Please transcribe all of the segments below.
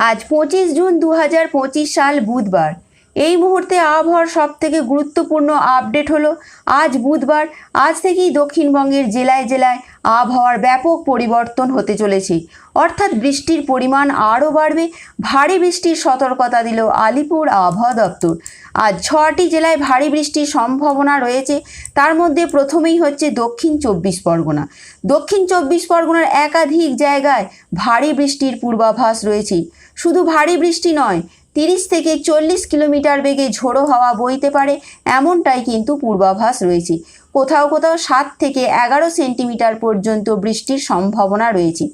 আজ পঁচিশ জুন দু হাজার পঁচিশ সাল বুধবার। এই মুহূর্তে আবহাওয়ার সব থেকে গুরুত্বপূর্ণ আপডেট হলো, আজ বুধবার, আজ থেকেই দক্ষিণবঙ্গের জেলায় জেলায় আবহাওয়ার ব্যাপক পরিবর্তন হতে চলেছে। অর্থাৎ বৃষ্টির পরিমাণ আরও বাড়বে, ভারী বৃষ্টির সতর্কতা দিল আলিপুর আবহাওয়া দপ্তর। আজ ছটি জেলায় ভারী বৃষ্টির সম্ভাবনা রয়েছে, তার মধ্যে প্রথমেই হচ্ছে দক্ষিণ চব্বিশ পরগনা। দক্ষিণ চব্বিশ পরগনার একাধিক জায়গায় ভারী বৃষ্টির পূর্বাভাস রয়েছে। শুধু ভারী বৃষ্টি নয় তিরিশ থেকে চল্লিশ কিলোমিটার বেগে ঝোড়ো হাওয়া বইতে পারে, এমনটাই কিন্তু পূর্বাভাস রয়েছে। কোথাও কোথাও সাত থেকে এগারো সেন্টিমিটার পর্যন্ত বৃষ্টির সম্ভাবনা রয়েছে।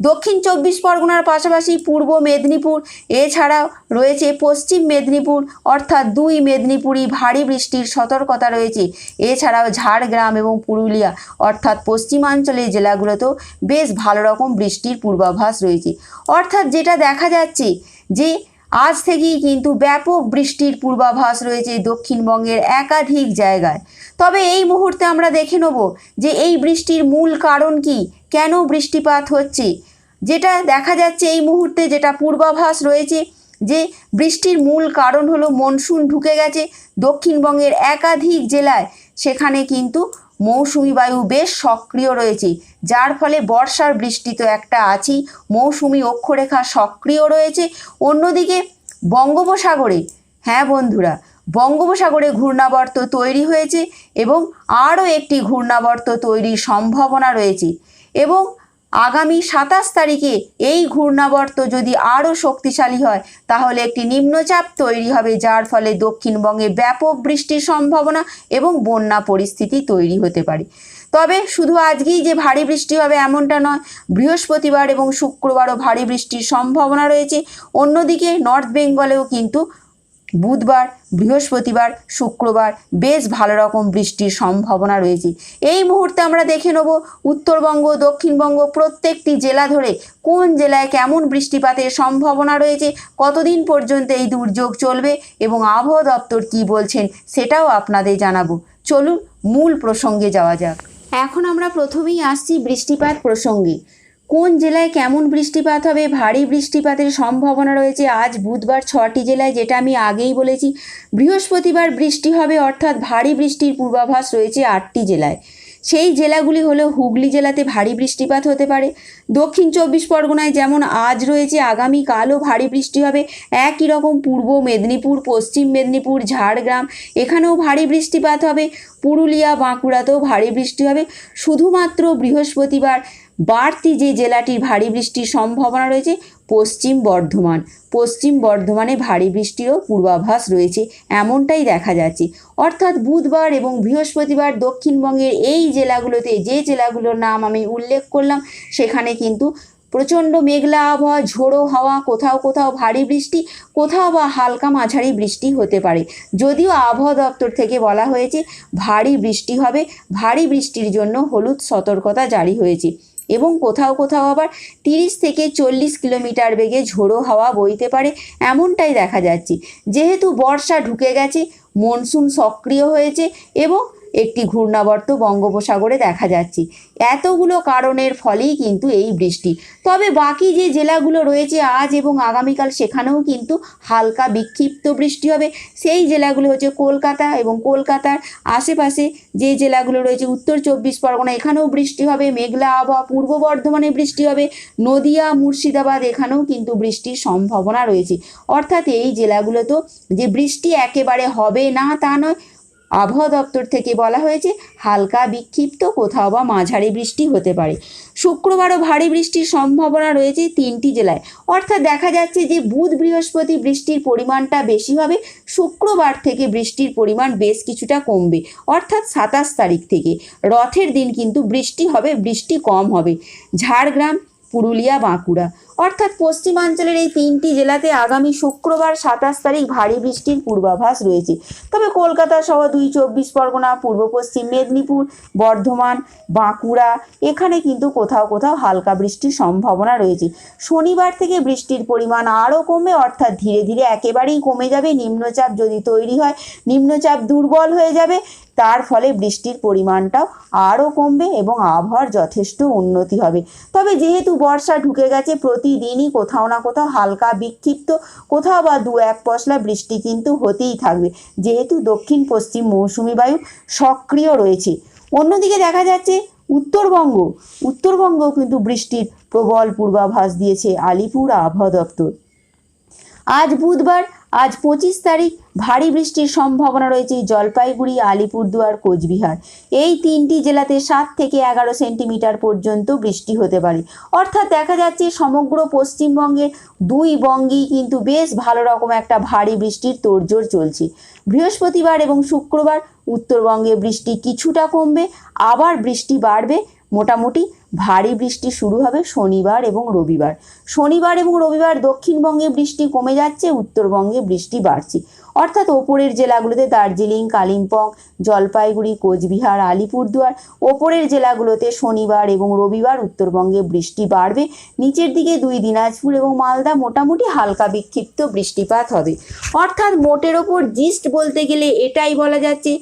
দক্ষিণ চব্বিশ পরগনার পাশাপাশি পূর্ব মেদিনীপুর, এছাড়াও রয়েছে পশ্চিম মেদিনীপুর, অর্থাৎ দুই মেদিনীপুরই ভারী বৃষ্টির সতর্কতা রয়েছে। এছাড়াও ঝাড়গ্রাম এবং পুরুলিয়া, অর্থাৎ পশ্চিমাঞ্চলের জেলাগুলোতেও বেশ ভালো রকম বৃষ্টির পূর্বাভাস রয়েছে। অর্থাৎ যেটা দেখা যাচ্ছে যে আজ থেকেই কিন্তু ব্যাপক বৃষ্টির পূর্বাভাস রয়েছে দক্ষিণবঙ্গের একাধিক জায়গায়। তবে এই মুহূর্তে আমরা দেখে নেব যে এই বৃষ্টির মূল কারণ কি, কেন বৃষ্টিপাত হচ্ছে। যেটা দেখা যাচ্ছে এই মুহূর্তে যেটা পূর্বাভাস রয়েছে যে বৃষ্টির মূল কারণ হলো মনসুন ঢুকে গেছে দক্ষিণবঙ্গের একাধিক জেলায়। সেখানে কিন্তু মৌসুমি বায়ু বেশ সক্রিয় রয়েছে, যার ফলে বর্ষার বৃষ্টি তো একটা আছেই, মৌসুমি অক্ষরেখা সক্রিয় রয়েছে। অন্যদিকে বঙ্গোপসাগরে হ্যাঁ বন্ধুরা, বঙ্গোপসাগরে ঘূর্ণাবর্ত তৈরি হয়েছে এবং আরও একটি ঘূর্ণাবর্ত তৈরির সম্ভাবনা রয়েছে এবং আগামী সাতাশ তারিখে এই ঘূর্ণাবর্ত যদি আরও শক্তিশালী হয়, তাহলে একটি নিম্নচাপ তৈরি হবে, যার ফলে দক্ষিণবঙ্গে ব্যাপক বৃষ্টির সম্ভাবনা এবং বন্যা পরিস্থিতি তৈরি হতে পারে। তবে শুধু আজকেই যে ভারী বৃষ্টি হবে এমনটা নয়, বৃহস্পতিবার এবং শুক্রবারও ভারী বৃষ্টির সম্ভাবনা রয়েছে। অন্যদিকে নর্থ বেঙ্গলেও কিন্তু বুধবার, বৃহস্পতিবার, শুক্রবার বেশ ভালো রকম বৃষ্টির সম্ভাবনা রয়েছে। এই মুহূর্তে আমরা দেখে নেব উত্তরবঙ্গ, দক্ষিণবঙ্গ প্রত্যেকটি জেলা ধরে কোন জেলায় কেমন বৃষ্টিপাতের সম্ভাবনা রয়েছে, কতদিন পর্যন্ত এই দুর্যোগ চলবে এবং আবহাওয়া দপ্তর কী বলছেন সেটাও আপনাদের জানাব। চলুন, মূল প্রসঙ্গে যাওয়া যাক। এখন আমরা প্রথমেই আসছি বৃষ্টিপাত প্রসঙ্গে। কোন জেলায় কেমন বৃষ্টিপাত হবে? ভারী বৃষ্টিপাতের সম্ভাবনা রয়েছে আজ বুধবার ছটি জেলায়, যেটা আমি আগেই বলেছি। বৃহস্পতিবার বৃষ্টি হবে, অর্থাৎ ভারী বৃষ্টির পূর্বাভাস রয়েছে আটটি জেলায়। সেই জেলাগুলি হলো হুগলি জেলাতে ভারী বৃষ্টিপাত হতে পারে। দক্ষিণ চব্বিশ পরগনায় যেমন আজ রয়েছে, আগামীকালও ভারী বৃষ্টি হবে। একই রকম পূর্ব মেদিনীপুর, পশ্চিম মেদিনীপুর, ঝাড়গ্রাম, এখানেও ভারী বৃষ্টিপাত হবে। পুরুলিয়া, বাঁকুড়াতেও ভারী বৃষ্টি হবে। শুধুমাত্র বৃহস্পতিবার বাড়তি যে জেলাটির ভারী বৃষ্টির সম্ভাবনা রয়েছে, পশ্চিম বর্ধমান। পশ্চিম বর্ধমানে ভারী বৃষ্টিরও পূর্বাভাস রয়েছে, এমনটাই দেখা যাচ্ছে। অর্থাৎ বুধবার এবং বৃহস্পতিবার দক্ষিণবঙ্গের এই জেলাগুলোতে যে জেলাগুলোর নাম আমি উল্লেখ করলাম, সেখানে কিন্তু প্রচণ্ড মেঘলা আবহাওয়া, ঝোড়ো হাওয়া, কোথাও কোথাও ভারী বৃষ্টি, কোথাও বা হালকা মাঝারি বৃষ্টি হতে পারে। যদিও আবহাওয়া দপ্তর থেকে বলা হয়েছে, ভারী বৃষ্টি হবে। ভারী বৃষ্টির জন্য হলুদ সতর্কতা জারি হয়েছে। এবং কোথাও কোথাও আবার তিরিশ থেকে চল্লিশ কিলোমিটার বেগে ঝোড়ো হাওয়া বইতে পারে, এমনটাই দেখা যাচ্ছে। যেহেতু বর্ষা ঢুকে গেছে, মনসুন সক্রিয় হয়েছে এবং একটি ঘূর্ণাবর্ত বঙ্গোপসাগরে দেখা যাচ্ছে। এতগুলো কারণের ফলেই কিন্তু এই বৃষ্টি। তবে বাকি যে জেলাগুলো রয়েছে আজ এবং আগামীকাল, সেখানেও কিন্তু হালকা বিক্ষিপ্ত বৃষ্টি হবে। সেই জেলাগুলো হচ্ছে কলকাতা এবং কলকাতার আশেপাশে যে জেলাগুলো রয়েছে, উত্তর চব্বিশ পরগনা, এখানেও বৃষ্টি হবে। মেঘলা আবহাওয়া, পূর্ব বর্ধমানে বৃষ্টি হবে। নদিয়া, মুর্শিদাবাদ, এখানেও কিন্তু বৃষ্টির সম্ভাবনা রয়েছে। অর্থাৎ এই জেলাগুলোতেও যে বৃষ্টি একেবারে হবে না, তা নয় আবহাওয়া দপ্তর থেকে বলা হয়েছে, হালকা বিক্ষিপ্ত কোথাও বা মাঝারি বৃষ্টি হতে পারে। শুক্রবারও ভারী বৃষ্টির সম্ভাবনা রয়েছে তিনটি জেলায়। অর্থাৎ দেখা যাচ্ছে যে বুধ বৃহস্পতি বৃষ্টির পরিমাণটা বেশি হবে, শুক্রবার থেকে বৃষ্টির পরিমাণ বেশ কিছুটা কমবে, অর্থাৎ সাতাশ তারিখ থেকে। রথের দিন কিন্তু বৃষ্টি হবে, বৃষ্টি কম হবে। ঝাড়গ্রাম পুরুলিয়া বাঁকুড়া। অর্থাৎ পশ্চিমাঞ্চলের এই তিনটি জেলাতে আগামী শুক্রবার সাতাশ তারিখ ভারী বৃষ্টির পূর্বাভাস রয়েছে। তবে কলকাতা সহ দুই চব্বিশ পরগনা, পূর্ব পশ্চিম মেদিনীপুর, বর্ধমান, বাঁকুড়া, এখানে কিন্তু কোথাও কোথাও হালকা বৃষ্টির সম্ভাবনা রয়েছে। শনিবার থেকে বৃষ্টির পরিমাণ আরও কমবে, অর্থাৎ ধীরে ধীরে একেবারেই কমে যাবে। নিম্নচাপ যদি তৈরি হয়, নিম্নচাপ দুর্বল হয়ে যাবে। তার ফলে বৃষ্টির পরিমাণটাও আরও কমবে এবং আবহাওয়ার যথেষ্ট উন্নতি হবে। তবে যেহেতু বর্ষা ঢুকে গেছে, প্রতিদিনই কোথাও না কোথাও হালকা বিক্ষিপ্ত, কোথাও বা দু এক পশলা বৃষ্টি কিন্তু হতেই থাকবে। যেহেতু দক্ষিণ পশ্চিম মৌসুমি বায়ু সক্রিয় রয়েছে। অন্যদিকে দেখা যাচ্ছে উত্তরবঙ্গ। উত্তরবঙ্গও কিন্তু বৃষ্টির প্রবল পূর্বাভাস দিয়েছে আলিপুর আবহাওয়া দপ্তর। আজ বুধবার আজ পঁচিশ তারিখ, ভারী বৃষ্টির সম্ভাবনা রয়েছে জলপাইগুড়ি, আলিপুরদুয়ার, কোচবিহার। এই তিনটি জেলাতে সাত থেকে এগারো সেন্টিমিটার পর্যন্ত বৃষ্টি হতে পারে। অর্থাৎ দেখা যাচ্ছে সমগ্র পশ্চিমবঙ্গের দুই বঙ্গেই কিন্তু বেশ ভালো রকম একটা ভারী বৃষ্টির তোড়জোড় চলছে। বৃহস্পতিবার এবং শুক্রবার উত্তরবঙ্গে বৃষ্টি কিছুটা কমবে, আবার বৃষ্টি বাড়বে, মোটামুটি ভারী বৃষ্টি শুরু হবে শনিবার এবং রবিবার। শনিবার এবং রবিবার দক্ষিণবঙ্গে বৃষ্টি কমে যাচ্ছে, উত্তরবঙ্গে বৃষ্টি বাড়ছে। অর্থাৎ ওপরের জেলাগুলোতে দার্জিলিং, কালিম্পং, জলপাইগুড়ি, কোচবিহার, আলিপুরদুয়ার, ওপরের জেলাগুলোতে শনিবার এবং রবিবার উত্তরবঙ্গে বৃষ্টি বাড়বে। নিচের দিকে দুই দিনাজপুর এবং মালদা মোটামুটি হালকা বিক্ষিপ্ত বৃষ্টিপাত হবে। অর্থাৎ মোটের ওপর জিস্ট বলতে গেলে এটাই বলা যাচ্ছে,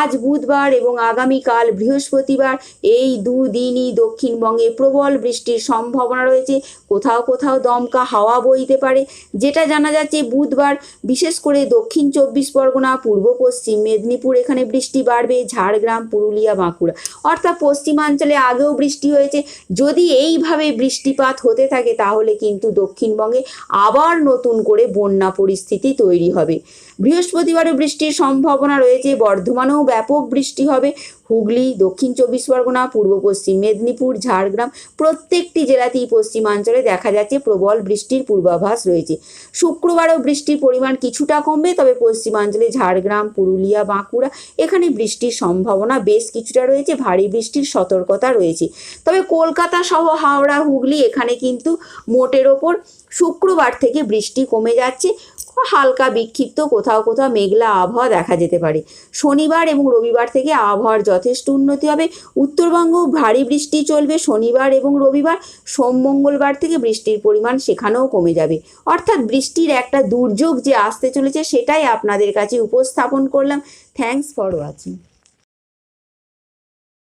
আজ বুধবার এবং আগামীকাল বৃহস্পতিবার এই দুদিনই দক্ষিণবঙ্গে প্রবল বৃষ্টির সম্ভাবনা রয়েছে। কোথাও কোথাও দমকা হাওয়া বইতে পারে, যেটা জানা যাচ্ছে বুধবার, বিশেষ করে দক্ষিণ চব্বিশ পরগনা, পূর্ব পশ্চিম মেদিনীপুর, এখানে বৃষ্টি বাড়বে, ঝাড়গ্রাম, পুরুলিয়া, বাঁকুড়া। অর্থাৎ পশ্চিমাঞ্চলে আগেও বৃষ্টি হয়েছে। যদি এইভাবে বৃষ্টিপাত হতে থাকে, তাহলে কিন্তু দক্ষিণবঙ্গে আবার নতুন করে বন্যা পরিস্থিতি তৈরি হবে। বৃহস্পতিবারও বৃষ্টির সম্ভাবনা রয়েছে, বর্ধমানেও ব্যাপক বৃষ্টি হবে। হুগলি, দক্ষিণ চব্বিশ পরগনা, পূর্ব পশ্চিম মেদিনীপুর, ঝাড়গ্রাম প্রত্যেকটি জেলাতেই পশ্চিমাঞ্চলে দেখা যাচ্ছে প্রবল বৃষ্টির পূর্বাভাস রয়েছে। শুক্রবারও বৃষ্টির পরিমাণ কিছুটা কমবে, তবে পশ্চিমাঞ্চলে ঝাড়গ্রাম, পুরুলিয়া, বাঁকুড়া এখানে বৃষ্টির সম্ভাবনা বেশ কিছুটা রয়েছে, ভারী বৃষ্টির সতর্কতা রয়েছে। তবে কলকাতা সহ হাওড়া, হুগলি এখানে কিন্তু মোটের ওপর শুক্রবার থেকে বৃষ্টি কমে যাচ্ছে। হালকা বিক্ষিপ্ত কোথাও কোথাও মেঘলা আবহাওয়া দেখা যেতে পারে। শনিবার এবং রবিবার থেকে আবহাওয়ার যথেষ্ট উন্নতি হবে। উত্তরবঙ্গ ভারী বৃষ্টি চলবে শনিবার এবং রবিবার। সোম, মঙ্গলবার থেকে বৃষ্টির পরিমাণ সেখানেও কমে যাবে। অর্থাৎ বৃষ্টির একটা দুর্যোগ যে আসতে চলেছে সেটাই আপনাদের কাছে উপস্থাপন করলাম। Thanks for watching